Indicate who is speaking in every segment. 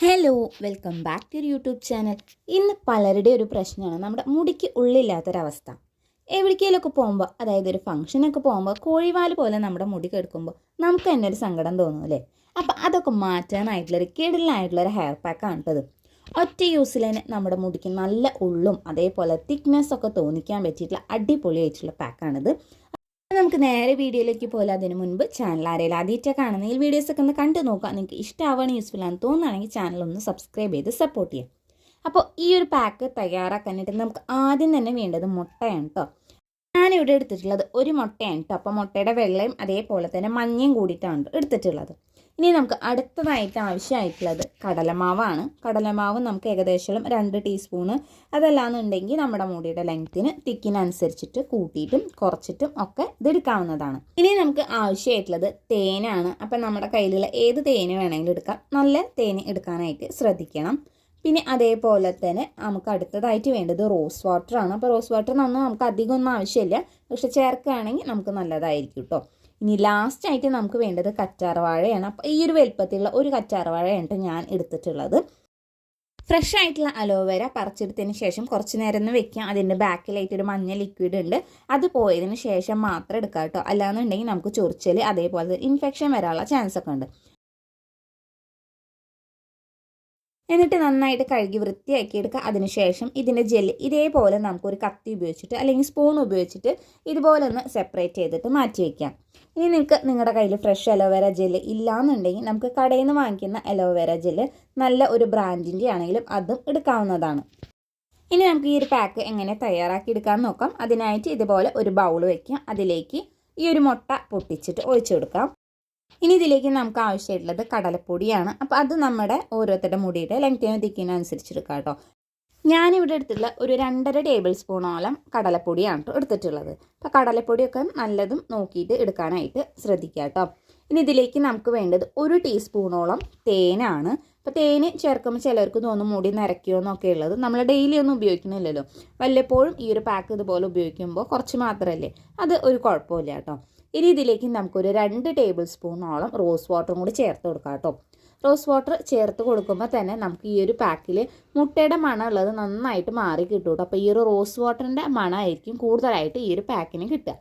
Speaker 1: Hello welcome back to YouTube channel ഇന്ന് പലരുടെ ഒരു പ്രശ്നമാണ്. നമ്മുടെ മുടിക്ക് ഉള്ളില്ലാത്തൊരവസ്ഥ. എവിടേക്കെങ്കിലുമൊക്കെ പോകുമ്പോൾ അതായത് ഒരു ഫംഗ്ഷനൊക്കെ പോകുമ്പോൾ കോഴിവാൽ പോലെ നമ്മുടെ മുടി കെടുക്കുമ്പോൾ നമുക്ക് തന്നെ ഒരു സങ്കടം തോന്നും അല്ലേ? അപ്പം അതൊക്കെ മാറ്റാനായിട്ടുള്ളൊരു കിടലായിട്ടുള്ളൊരു ഹെയർ പാക്കാണ് കേട്ടത് ഒറ്റ യൂസിൽ തന്നെ നമ്മുടെ മുടിക്ക് നല്ല ഉള്ളും അതേപോലെ തിക്നെസ് ഒക്കെ തോന്നിക്കാൻ പറ്റിയിട്ടുള്ള അടിപൊളിയായിട്ടുള്ള പാക്കാണിത് നമുക്ക് നേരെ വീഡിയോയിലേക്ക് പോലെ അതിന് മുൻപ് ചാനൽ ആരെയും ആദ്യമായിട്ട് കാണുന്നെങ്കിൽ വീഡിയോസ് ഒക്കെ ഒന്ന് കണ്ടു നോക്കുക. നിങ്ങൾക്ക് ഇഷ്ടമാവാണ് യൂസ്ഫുൾ ആണെന്ന് തോന്നുകയാണെങ്കിൽ ചാനൽ ഒന്ന് സബ്സ്ക്രൈബ് ചെയ്ത് സപ്പോർട്ട് ചെയ്യാം അപ്പോൾ ഈ ഒരു പാക്ക് തയ്യാറാക്കാനായിട്ട് നമുക്ക് ആദ്യം തന്നെ വേണ്ടത് മുട്ടയാണ് കേട്ടോ ഞാനിവിടെ എടുത്തിട്ടുള്ളത് ഒരു മുട്ടയാണ് കേട്ടോ അപ്പോൾ മുട്ടയുടെ വെള്ളയും അതേപോലെ തന്നെ മഞ്ഞയും കൂടിയിട്ടാണ് എടുത്തിട്ടുള്ളത്. ഇനി നമുക്ക് അടുത്തതായിട്ട് ആവശ്യമായിട്ടുള്ളത് കടലമാവാണ്. കടലമാവ് നമുക്ക് ഏകദേശം രണ്ട് ടീസ്പൂണ്. അതല്ലാന്നുണ്ടെങ്കിൽ നമ്മുടെ മുടിയുടെ ലെങ്ത്തിന് തിക്കിനനുസരിച്ചിട്ട് കൂട്ടിയിട്ടും കുറച്ചിട്ടും ഒക്കെ ഇതെടുക്കാവുന്നതാണ് ഇനി നമുക്ക് ആവശ്യമായിട്ടുള്ളത് തേനാണ്. അപ്പം നമ്മുടെ കയ്യിലുള്ള ഏത് തേന് വേണമെങ്കിലും എടുക്കാം. നല്ല തേന് എടുക്കാനായിട്ട് ശ്രദ്ധിക്കണം. പിന്നെ അതേപോലെ തന്നെ നമുക്ക് അടുത്തതായിട്ട് വേണ്ടത് റോസ് വാട്ടറാണ് അപ്പോൾ റോസ് വാട്ടർ നമുക്ക് അധികമൊന്നും ആവശ്യമില്ല. പക്ഷെ ചേർക്കുകയാണെങ്കിൽ നമുക്ക് നല്ലതായിരിക്കും കേട്ടോ ഇനി ലാസ്റ്റ് ആയിട്ട് നമുക്ക് വേണ്ടത് കറ്റാർവാഴയാണ്. അപ്പോൾ ഈ ഒരു വലുപ്പത്തിലുള്ള ഒരു കറ്റാർവാഴയാണ് ഞാൻ എടുത്തിട്ടുള്ളത്. ഫ്രഷ് ആയിട്ടുള്ള അലോവേര പറിച്ചെടുത്തതിന് ശേഷം കുറച്ച് നേരം ഒന്ന് വെക്കാം. അതിന്റെ ബാക്കിലായിട്ട് ഒരു മഞ്ഞ ലിക്വിഡ് ഉണ്ട്. അത് പോയതിന് ശേഷം മാത്രം എടുക്കാം കേട്ടോ. അല്ലാന്നുണ്ടെങ്കിൽ നമുക്ക് ചൊറിച്ചൽ അതേപോലെ ഇൻഫെക്ഷൻ വരാനുള്ള ചാൻസ് ഒക്കെ ഉണ്ട്. എന്നിട്ട് നന്നായിട്ട് കഴുകി വൃത്തിയാക്കി എടുക്കുക. അതിനുശേഷം ഇതിന്റെ ജെല്ല് ഇതേപോലെ നമുക്കൊരു കത്തി ഉപയോഗിച്ചിട്ട് അല്ലെങ്കിൽ സ്പൂൺ ഉപയോഗിച്ചിട്ട് ഇതുപോലെ ഒന്ന് സെപ്പറേറ്റ് ചെയ്തിട്ട് മാറ്റി വയ്ക്കാം ഇനി നിങ്ങൾക്ക് നിങ്ങളുടെ കയ്യിൽ ഫ്രഷ് അലോവേര ജെല്ല് ഇല്ലാന്നുണ്ടെങ്കിൽ നമുക്ക് കടയിൽ നിന്ന് വാങ്ങിക്കുന്ന അലോവേര ജെല്ല് നല്ല ഒരു ബ്രാൻഡിന്റെ ആണെങ്കിലും അതും എടുക്കാവുന്നതാണ്. ഇനി നമുക്ക് ഈ ഒരു പാക്ക് എങ്ങനെ തയ്യാറാക്കി എടുക്കാമെന്ന് നോക്കാം. അതിനായിട്ട് ഇതുപോലെ ഒരു ബൗൾ വയ്ക്കാം അതിലേക്ക് ഈ ഒരു മുട്ട പൊട്ടിച്ചിട്ട് ഒഴിച്ചു കൊടുക്കാം. ഇനി ഇതിലേക്ക് നമുക്ക് ആവശ്യമായിട്ടുള്ളത് കടലപ്പൊടിയാണ്. അപ്പോൾ അത് നമ്മുടെ ഓരോരുത്തരുടെ മുടിയുടെ ലെങ്ത്തിനും തിക്കിനും അനുസരിച്ചെടുക്കാം കേട്ടോ. ഞാനിവിടെ എടുത്തിട്ടുള്ള ഒരു രണ്ടര ടേബിൾ സ്പൂണോളം കടലപ്പൊടിയാണ് കേട്ടോ എടുത്തിട്ടുള്ളത്. അപ്പോൾ കടലപ്പൊടിയൊക്കെ നല്ലതും നോക്കിയിട്ട് എടുക്കാനായിട്ട് ശ്രദ്ധിക്കുക കേട്ടോ ഇനി ഇതിലേക്ക് നമുക്ക് വേണ്ടത് ഒരു ടീസ്പൂണോളം തേനാണ്. അപ്പോൾ തേന് ചേർക്കുമ്പോൾ ചിലർക്ക് തോന്നും മുടി നിറയ്ക്കുമോ എന്നൊക്കെ ഉള്ളത്. നമ്മൾ ഡെയിലി ഒന്നും ഉപയോഗിക്കുന്നില്ലല്ലോ. വല്ലപ്പോഴും ഈ ഒരു പാക്ക് ഇതുപോലെ ഉപയോഗിക്കുമ്പോൾ കുറച്ച് മാത്രമല്ലേ അത് ഒരു കുഴപ്പമില്ല കേട്ടോ ഇനി ഇതിലേക്ക് നമുക്കൊരു രണ്ട് ടേബിൾ സ്പൂണോളം റോസ് വാട്ടറും കൂടി ചേർത്ത് കൊടുക്കാം കേട്ടോ. റോസ് വാട്ടർ ചേർത്ത് കൊടുക്കുമ്പോൾ തന്നെ നമുക്ക് ഈ ഒരു പാക്കിൽ മുട്ടയുടെ മണം ഉള്ളത് നന്നായിട്ട് മാറി കിട്ടും കേട്ടോ. അപ്പോൾ ഈ ഒരു റോസ് വാട്ടറിന്റെ മണമായിരിക്കും കൂടുതലായിട്ട് ഈ ഒരു പാക്കിന് കിട്ടുക.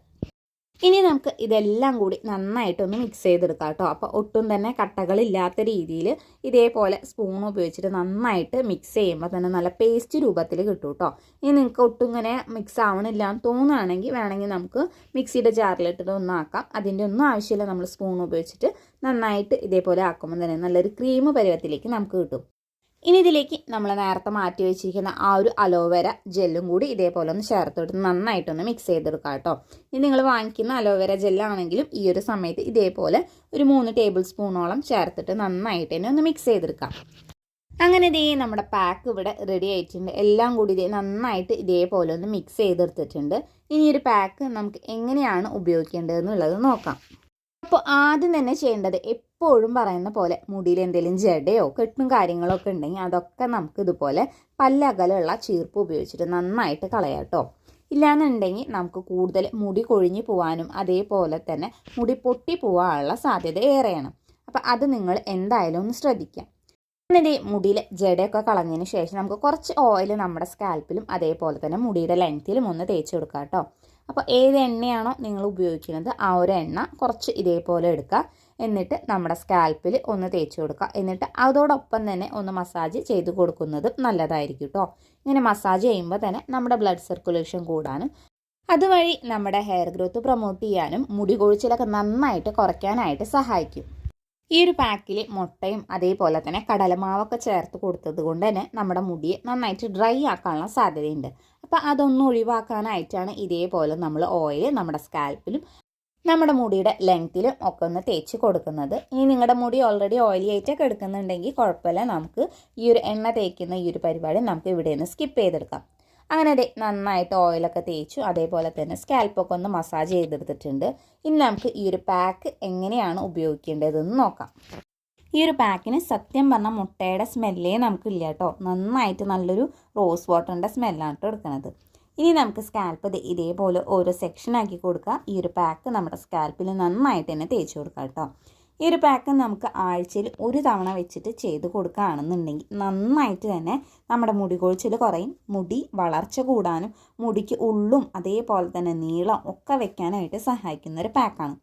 Speaker 1: ഇനി നമുക്ക് ഇതെല്ലാം കൂടി നന്നായിട്ടൊന്ന് മിക്സ് ചെയ്തെടുക്കാം കേട്ടോ. അപ്പോൾ ഒട്ടും തന്നെ കട്ടകളില്ലാത്ത രീതിയിൽ ഇതേപോലെ സ്പൂൺ ഉപയോഗിച്ചിട്ട് നന്നായിട്ട് മിക്സ് ചെയ്യുമ്പോൾ തന്നെ നല്ല പേസ്റ്റ് രൂപത്തിൽ കിട്ടും കേട്ടോ. ഇനി നിങ്ങൾക്ക് ഒട്ടും ഇങ്ങനെ മിക്സ് ആവണില്ല എന്ന് തോന്നുകയാണെങ്കിൽ വേണമെങ്കിൽ നമുക്ക് മിക്സിയുടെ ജാറിലിട്ടിട്ട് ഒന്ന് ആക്കാം. അതിന്റെ ഒന്നും ആവശ്യമില്ല. നമ്മൾ സ്പൂൺ ഉപയോഗിച്ചിട്ട് നന്നായിട്ട് ഇതേപോലെ ആക്കുമ്പോൾ തന്നെ നല്ലൊരു ക്രീം പരുവത്തിലേക്ക് നമുക്ക് കിട്ടും. ഇനി ഇതിലേക്ക് നമ്മൾ നേരത്തെ മാറ്റി വെച്ചിരിക്കുന്ന ആ ഒരു അലോവേര ജെല്ലും കൂടി ഇതേപോലെ ഒന്ന് ചേർത്ത് കൊടുത്ത് നന്നായിട്ടൊന്ന് മിക്സ് ചെയ്തെടുക്കാം കേട്ടോ. ഇനി നിങ്ങൾ വാങ്ങിക്കുന്ന അലോവേര ജെല്ലാണെങ്കിലും ഈ ഒരു സമയത്ത് ഇതേപോലെ ഒരു മൂന്ന് ടേബിൾ സ്പൂണോളം ചേർത്തിട്ട് നന്നായിട്ട് തന്നെ ഒന്ന് മിക്സ് ചെയ്തെടുക്കാം. അങ്ങനെ ഇതേ നമ്മുടെ പാക്ക് ഇവിടെ റെഡി ആയിട്ടുണ്ട്. എല്ലാം കൂടി ഇതേ നന്നായിട്ട് ഇതേപോലെ ഒന്ന് മിക്സ് ചെയ്തെടുത്തിട്ടുണ്ട്. ഇനി ഒരു പാക്ക് നമുക്ക് എങ്ങനെയാണ് ഉപയോഗിക്കേണ്ടതെന്നുള്ളത് നോക്കാം. അപ്പോൾ ആദ്യം തന്നെ ചെയ്യേണ്ടത് എപ്പോഴും പറയുന്ന പോലെ മുടിയിൽ എന്തെങ്കിലും ജടയോ കെട്ടും കാര്യങ്ങളൊക്കെ ഉണ്ടെങ്കിൽ അതൊക്കെ നമുക്ക് ഇതുപോലെ പല്ലകലുള്ള ചീർപ്പ് ഉപയോഗിച്ചിട്ട് നന്നായിട്ട് കളയാട്ടോ ഇല്ലാന്നുണ്ടെങ്കിൽ നമുക്ക് കൂടുതൽ മുടി കൊഴിഞ്ഞു പോകാനും അതേപോലെ തന്നെ മുടി പൊട്ടി പോകാനുള്ള സാധ്യത ഏറെയാണ്. അപ്പം അത് നിങ്ങൾ എന്തായാലും ഒന്ന് ശ്രദ്ധിക്കാം. എന്നിട്ട് മുടിയിൽ ജടയൊക്കെ കളഞ്ഞതിന് ശേഷം നമുക്ക് കുറച്ച് ഓയിൽ നമ്മുടെ സ്കാൽപ്പിലും അതേപോലെ തന്നെ മുടിയുടെ ലെങ്ത്തിലും ഒന്ന് തേച്ച് കൊടുക്കാം കേട്ടോ അപ്പോൾ ഏത് എണ്ണയാണോ നിങ്ങൾ ഉപയോഗിക്കുന്നത് ആ ഒരു എണ്ണ കുറച്ച് ഇതേപോലെ എടുക്കുക. എന്നിട്ട് നമ്മുടെ സ്കാൽപ്പിൽ ഒന്ന് തേച്ച് കൊടുക്കുക. എന്നിട്ട് അതോടൊപ്പം തന്നെ ഒന്ന് മസാജ് ചെയ്ത് കൊടുക്കുന്നത് നല്ലതായിരിക്കും കേട്ടോ ഇങ്ങനെ മസാജ് ചെയ്യുമ്പോൾ തന്നെ നമ്മുടെ ബ്ലഡ് സർക്കുലേഷൻ കൂടാനും അതുവഴി നമ്മുടെ ഹെയർ ഗ്രോത്ത് പ്രൊമോട്ട് ചെയ്യാനും മുടി കൊഴിച്ചിലൊക്കെ നന്നായിട്ട് കുറയ്ക്കാനായിട്ട് സഹായിക്കും. ഈ ഒരു പാക്കിൽ മുട്ടയും അതേപോലെ തന്നെ കടലമാവൊക്കെ ചേർത്ത് കൊടുത്തത് കൊണ്ട് തന്നെ നമ്മുടെ മുടിയെ നന്നായിട്ട് ഡ്രൈ ആക്കാനുള്ള സാധ്യതയുണ്ട്. അപ്പോൾ അതൊന്നും ഒഴിവാക്കാനായിട്ടാണ് ഇതേപോലെ നമ്മൾ ഓയിൽ നമ്മുടെ സ്കാൽപ്പിലും നമ്മുടെ മുടിയുടെ ലെങ്ത്തിലും ഒക്കെ ഒന്ന് തേച്ച് കൊടുക്കുന്നത്. ഇനി നിങ്ങളുടെ മുടി ഓൾറെഡി ഓയിലി ആയിട്ടൊക്കെ എടുക്കുന്നുണ്ടെങ്കിൽ കുഴപ്പമില്ല. നമുക്ക് ഈ ഒരു എണ്ണ തേക്കുന്ന ഈ ഒരു പരിപാടി നമുക്ക് ഇവിടെ നിന്ന് സ്കിപ്പ് ചെയ്തെടുക്കാം. അങ്ങനെ അതെ നന്നായിട്ട് ഓയിലൊക്കെ തേച്ചു അതേപോലെ തന്നെ സ്കാൽപ്പൊക്കെ ഒന്ന് മസാജ് ചെയ്തെടുത്തിട്ടുണ്ട്. ഇനി നമുക്ക് ഈ ഒരു പാക്ക് എങ്ങനെയാണ് ഉപയോഗിക്കേണ്ടതെന്ന് നോക്കാം. ഈ ഒരു പാക്കിന് സത്യം പറഞ്ഞാൽ മുട്ടയുടെ സ്മെല്ലേ നമുക്കില്ല കേട്ടോ. നന്നായിട്ട് നല്ലൊരു റോസ് വാട്ടറിന്റെ സ്മെല്ലാണ് കേട്ടോ എടുക്കുന്നത്. ഇനി നമുക്ക് സ്കാൽപ്പ് ഇതേപോലെ ഓരോ സെക്ഷനാക്കി കൊടുക്കുക ഈ ഒരു പാക്ക് നമ്മുടെ സ്കാൽപ്പിൽ നന്നായിട്ട് തന്നെ തേച്ച് കൊടുക്കാം കേട്ടോ. ഈ ഒരു പാക്ക് നമുക്ക് ആഴ്ചയിൽ ഒരു തവണ വെച്ചിട്ട് ചെയ്ത് കൊടുക്കുകയാണെന്നുണ്ടെങ്കിൽ നന്നായിട്ട് തന്നെ നമ്മുടെ മുടി കൊഴിച്ചിൽ കുറയും മുടി വളർച്ച കൂടാനും മുടിക്ക് ഉള്ളും അതേപോലെ തന്നെ നീളം ഒക്കെ വെക്കാനായിട്ട് സഹായിക്കുന്ന ഒരു പാക്കാണ്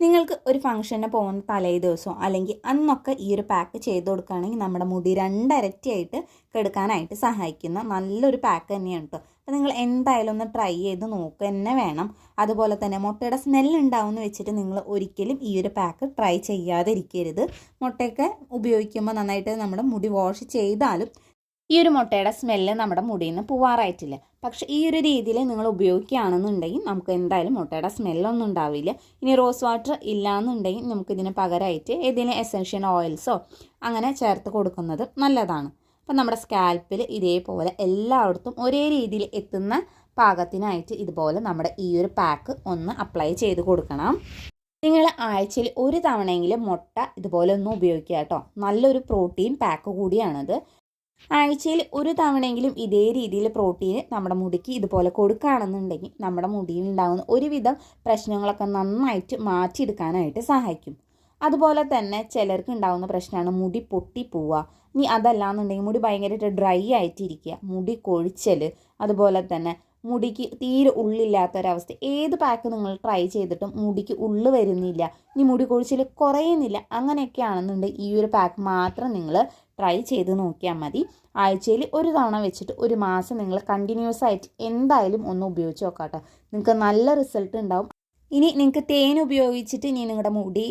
Speaker 1: നിങ്ങൾക്ക് ഒരു ഫംഗ്ഷന് പോകുന്ന തലേ ദിവസമോ അല്ലെങ്കിൽ അന്നൊക്കെ ഈ ഒരു പാക്ക് ചെയ്ത് കൊടുക്കുകയാണെങ്കിൽ നമ്മുടെ മുടി രണ്ടരട്ടിയായിട്ട് കെടുക്കാനായിട്ട് സഹായിക്കുന്ന നല്ലൊരു പാക്ക് തന്നെയാണ് കേട്ടോ നിങ്ങൾ എന്തായാലും ഒന്ന് ട്രൈ ചെയ്ത് നോക്കുക തന്നെ വേണം. അതുപോലെ തന്നെ മുട്ടയുടെ സ്മെൽ ഉണ്ടാവുമെന്ന് വെച്ചിട്ട് നിങ്ങൾ ഒരിക്കലും ഈ ഒരു പാക്ക് ട്രൈ ചെയ്യാതിരിക്കരുത്. മുട്ടയൊക്കെ ഉപയോഗിക്കുമ്പോൾ നന്നായിട്ട് നമ്മുടെ മുടി വാഷ് ചെയ്താലും ഈ ഒരു മുട്ടയുടെ സ്മെല്ല് നമ്മുടെ മുടിയിൽ നിന്ന് പോവാറായിട്ടില്ല. പക്ഷെ ഈ ഒരു രീതിയിൽ നിങ്ങൾ ഉപയോഗിക്കുകയാണെന്നുണ്ടെങ്കിൽ നമുക്ക് എന്തായാലും മുട്ടയുടെ സ്മെല്ലൊന്നും ഉണ്ടാവില്ല. ഇനി റോസ് വാട്ടർ ഇല്ലയെന്നുണ്ടെങ്കിൽ നമുക്ക് ഇതിന് പകരമായിട്ട് ഏതെങ്കിലും എസെൻഷ്യൽ ഓയിൽസോ അങ്ങനെ ചേർത്ത് കൊടുക്കുന്നത് നല്ലതാണ്. അപ്പം നമ്മുടെ സ്കാൽപ്പിൽ ഇതേപോലെ എല്ലായിടത്തും ഒരേ രീതിയിൽ എത്തുന്ന പാകത്തിനായിട്ട് ഇതുപോലെ നമ്മുടെ ഈ ഒരു പാക്ക് ഒന്ന് അപ്ലൈ ചെയ്ത് കൊടുക്കണം. നിങ്ങൾ ആഴ്ചയിൽ ഒരു തവണയെങ്കിലും മുട്ട ഇതുപോലെ ഒന്ന് ഉപയോഗിക്കുക കേട്ടോ. നല്ലൊരു പ്രോട്ടീൻ പാക്ക് കൂടിയാണത്. ആഴ്ചയിൽ ഒരു തവണയെങ്കിലും ഇതേ രീതിയിൽ പ്രോട്ടീൻ നമ്മുടെ മുടിക്ക് ഇതുപോലെ കൊടുക്കുകയാണെന്നുണ്ടെങ്കിൽ നമ്മുടെ മുടിയിൽ ഉണ്ടാകുന്ന ഒരുവിധം പ്രശ്നങ്ങളൊക്കെ നന്നായിട്ട് മാറ്റിയെടുക്കാനായിട്ട് സഹായിക്കും. അതുപോലെ തന്നെ ചിലർക്ക് ഉണ്ടാകുന്ന പ്രശ്നമാണ് മുടി പൊട്ടി പോവുക. ഇനി അതല്ലാന്നുണ്ടെങ്കിൽ മുടി ഭയങ്കരമായിട്ട് ഡ്രൈ ആയിട്ടിരിക്കുക. മുടി കൊഴിച്ചൽ അതുപോലെ തന്നെ മുടിക്ക് തീരെ ഉള്ളില്ലാത്തൊരവസ്ഥ. ഏത് പാക്ക് നിങ്ങൾ ട്രൈ ചെയ്തിട്ടും മുടിക്ക് ഉള്ളു വരുന്നില്ല. ഇനി മുടി കൊഴിച്ചിൽ കുറയുന്നില്ല. അങ്ങനെയൊക്കെ ആണെന്നുണ്ടെങ്കിൽ ഈ ഒരു പാക്ക് മാത്രം നിങ്ങൾ ട്രൈ ചെയ്ത് നോക്കിയാൽ മതി. ആഴ്ചയിൽ ഒരു തവണ വെച്ചിട്ട് ഒരു മാസം നിങ്ങൾ കണ്ടിന്യൂസ് ആയിട്ട് എന്തായാലും ഒന്ന് ഉപയോഗിച്ച് നോക്കാട്ടോ. നിങ്ങൾക്ക് നല്ല റിസൾട്ട് ഉണ്ടാവും. ഇനി നിങ്ങൾക്ക് തേൻ ഉപയോഗിച്ചിട്ട് ഇനി നിങ്ങളുടെ മുടി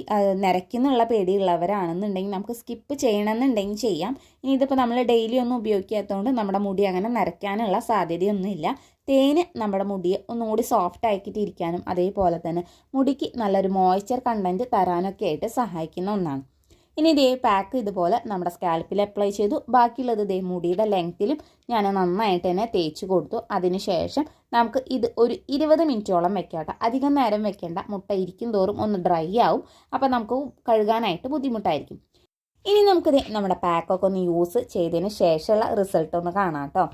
Speaker 1: നിരയ്ക്കുന്നുള്ള പേടിയുള്ളവരാണെന്നുണ്ടെങ്കിൽ നമുക്ക് സ്കിപ്പ് ചെയ്യണമെന്നുണ്ടെങ്കിൽ ചെയ്യാം. ഇനി ഇതിപ്പോൾ നമ്മൾ ഡെയിലി ഒന്നും ഉപയോഗിക്കാത്തതുകൊണ്ട് നമ്മുടെ മുടി അങ്ങനെ നിരക്കാനുള്ള സാധ്യതയൊന്നുമില്ല. തേന് നമ്മുടെ മുടിയെ ഒന്നുകൂടി സോഫ്റ്റ് ആക്കിയിട്ട് ഇരിക്കാനും അതേപോലെ തന്നെ മുടിക്ക് നല്ലൊരു മോയ്സ്ചർ കണ്ടന്റ് തരാനൊക്കെ ആയിട്ട് സഹായിക്കുന്ന ഒന്നാണ്. ഇനി ഇതേ പാക്ക് ഇതുപോലെ നമ്മുടെ സ്കാൽപ്പിൽ അപ്ലൈ ചെയ്തു. ബാക്കിയുള്ളത് ഇതേ മുടിയുടെ ലെങ്ത്തിലും ഞാൻ നന്നായിട്ട് തന്നെ തേച്ച് കൊടുത്തു. അതിനുശേഷം നമുക്ക് ഇത് ഒരു ഇരുപത് മിനിറ്റോളം വെക്കാം അധികം നേരം വെക്കേണ്ട. മുട്ട ഇരിക്കും തോറും ഒന്ന് ഡ്രൈ ആവും. അപ്പോൾ നമുക്ക് കഴുകാനായിട്ട് ബുദ്ധിമുട്ടായിരിക്കും. ഇനി നമുക്കിത് നമ്മുടെ പാക്കൊക്കെ ഒന്ന് യൂസ് ചെയ്തതിന് ശേഷമുള്ള റിസൾട്ട് ഒന്ന് കാണാം കേട്ടോ.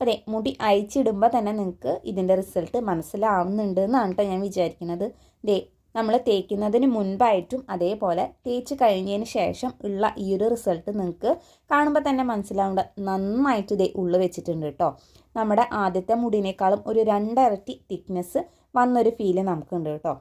Speaker 1: അതെ മുടി അയച്ചിടുമ്പോൾ തന്നെ നിങ്ങൾക്ക് ഇതിന്റെ റിസൾട്ട് മനസ്സിലാവുന്നുണ്ട് എന്നാണ് കേട്ടോ ഞാൻ വിചാരിക്കുന്നത്. ദേ നമ്മൾ തേക്കുന്നതിന് മുൻപായിട്ടും അതേപോലെ തേച്ച് കഴിഞ്ഞതിന് ശേഷം ഉള്ള ഈ ഒരു റിസൾട്ട് നിങ്ങൾക്ക് കാണുമ്പോൾ തന്നെ മനസ്സിലാവേണ്ട. നന്നായിട്ട് ഇതേ ഉള്ളു വെച്ചിട്ടുണ്ട് കേട്ടോ. നമ്മുടെ ആദ്യത്തെ മുടിനേക്കാളും ഒരു രണ്ടിരട്ടി തിക്നെസ് വന്നൊരു ഫീൽ നമുക്കുണ്ട് കേട്ടോ.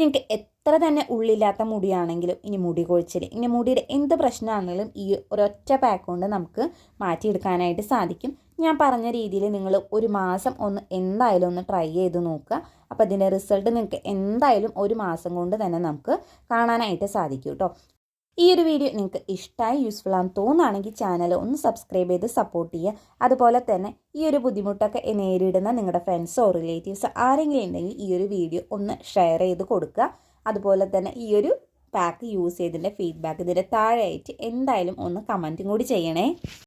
Speaker 1: നിങ്ങൾക്ക് എത്ര തന്നെ ഉള്ളില്ലാത്ത മുടിയാണെങ്കിലും ഇനി മുടി കൊഴിച്ചിൽ ഇനി മുടിയുടെ എന്ത് പ്രശ്നമാണെങ്കിലും ഈ ഒരൊറ്റ പാക്ക് കൊണ്ട് നമുക്ക് മാറ്റിയെടുക്കാനായിട്ട് സാധിക്കും. ഞാൻ പറഞ്ഞ രീതിയിൽ നിങ്ങൾ ഒരു മാസം ഒന്ന് എന്തായാലും ഒന്ന് ട്രൈ ചെയ്ത് നോക്കുക. അപ്പോൾ അതിന്റെ റിസൾട്ട് നിങ്ങൾക്ക് എന്തായാലും ഒരു മാസം കൊണ്ട് തന്നെ നമുക്ക് കാണാനായിട്ട് സാധിക്കും കേട്ടോ ഈ ഒരു വീഡിയോ നിങ്ങൾക്ക് ഇഷ്ടമായി യൂസ്ഫുൾ ആണെന്ന് തോന്നുകയാണെങ്കിൽ ചാനൽ ഒന്ന് സബ്സ്ക്രൈബ് ചെയ്ത് സപ്പോർട്ട് ചെയ്യുക. അതുപോലെ തന്നെ ഈ ഒരു ബുദ്ധിമുട്ടൊക്കെ നേരിടുന്ന നിങ്ങളുടെ ഫ്രണ്ട്സോ റിലേറ്റീവ്സോ ആരെങ്കിലും ഉണ്ടെങ്കിൽ ഈ ഒരു വീഡിയോ ഒന്ന് ഷെയർ ചെയ്ത് കൊടുക്കുക. അതുപോലെ തന്നെ ഈ ഒരു പാക്ക് യൂസ് ചെയ്തതിന്റെ ഫീഡ്ബാക്ക് ഇതിന്റെ താഴെയായിട്ട് എന്തായാലും ഒന്ന് കമന്റും കൂടി ചെയ്യണേ.